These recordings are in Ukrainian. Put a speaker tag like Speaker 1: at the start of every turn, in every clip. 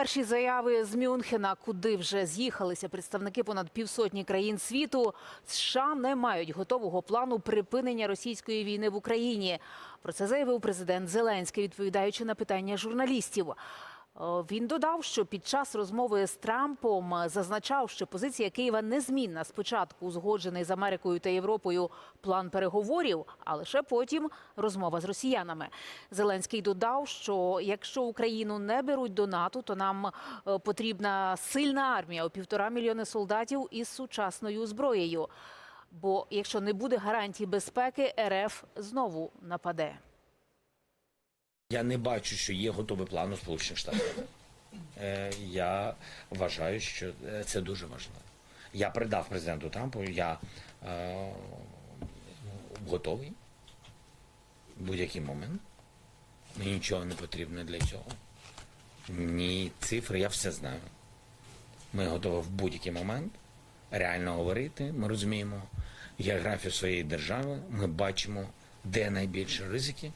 Speaker 1: Перші заяви з Мюнхена, куди вже з'їхалися представники понад півсотні країн світу, США не мають готового плану припинення російської війни в Україні. Про це заявив президент Зеленський, відповідаючи на питання журналістів. Е, Він додав, що під час розмови з Трампом е, зазначав, що позиція Києва незмінна. Спочатку узгоджений з Америкою та Європою план переговорів, а лише потім розмова з росіянами. Зеленський додав, що якщо Україну не беруть до НАТО, то нам е, потрібна сильна армія у півтора мільйони солдатів із сучасною зброєю. Бо якщо не буде гарантій безпеки, РФ знову нападе.
Speaker 2: Я не бачу, що є готовий план у Сполучених Штатах. Е, я вважаю, що е, це дуже важливо. Я передав президенту Трампу, я е, готовий в будь-який момент. Мені нічого не потрібно для цього. Ні цифри, я все знаю. Ми готові в будь-який момент реально говорити. Ми розуміємо географію своєї держави, ми бачимо, де найбільше ризики.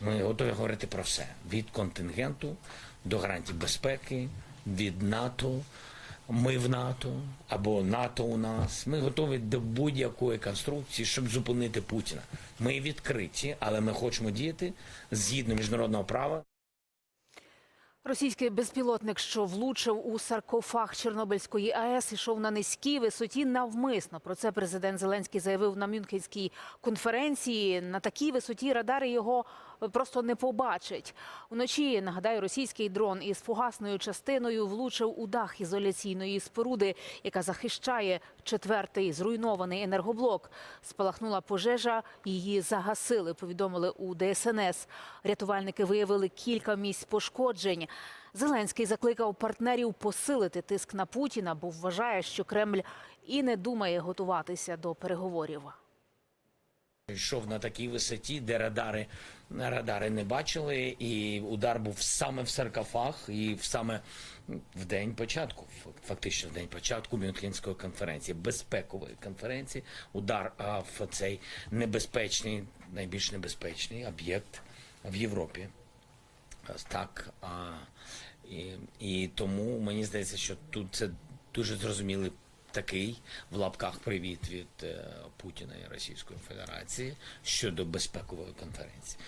Speaker 2: Ми готові говорити про все: від контингенту до гарантій безпеки, від НАТО. Ми в НАТО або НАТО у нас. Ми готові до будь-якої конструкції, щоб зупинити Путіна. Ми відкриті, але ми хочемо діяти згідно міжнародного права.
Speaker 1: Російський безпілотник, що влучив у саркофаг Чорнобильської АЕС, ішов на низькій висоті навмисно. Про це президент Зеленський заявив на Мюнхенській конференції. На такій висоті радари його просто не побачать. Уночі нагадаю, російський дрон із фугасною частиною влучив у дах ізоляційної споруди, яка захищає четвертий зруйнований енергоблок. Спалахнула пожежа, її загасили. Повідомили у ДСНС. Рятувальники виявили кілька місць пошкоджень. Зеленський закликав партнерів посилити тиск на Путіна, бо вважає, що Кремль і не думає готуватися до переговорів.
Speaker 2: Йшов на такій висоті, де радари, радари не бачили, і удар був саме в саркофаг, і в саме в день початку, фактично в день початку Мюнхенської конференції, безпекової конференції. Удар в цей небезпечний, найбільш небезпечний об'єкт в Європі. Ось Так, а, і, і тому мені здається, що тут це дуже зрозумілий такий в лапках привіт від е, Путіна і Російської Федерації щодо безпекової конференції.